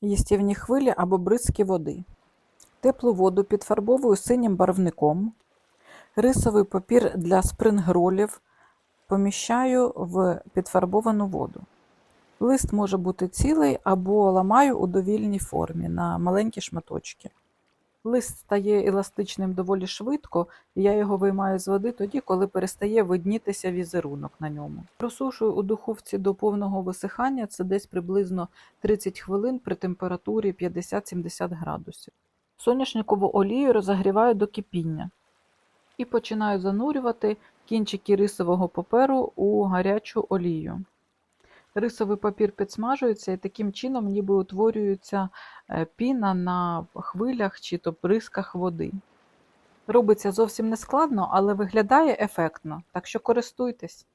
їстівні хвилі або бризки води. Теплу воду підфарбовую синім барвником. Рисовий папір для спрингролів поміщаю в підфарбовану воду. Лист може бути цілий або ламаю у довільній формі на маленькі шматочки. Лист стає еластичним доволі швидко, і я його виймаю з води тоді, коли перестає виднітися візерунок на ньому. Просушую у духовці до повного висихання, це десь приблизно 30 хвилин при температурі 50-70 градусів. Соняшникову олію розігріваю до кипіння і починаю занурювати кінчики рисового паперу у гарячу олію. Рисовий папір підсмажується і таким чином ніби утворюється е, піна на хвилях чи то бризках води. Робиться зовсім не складно, але виглядає ефектно, так що користуйтесь.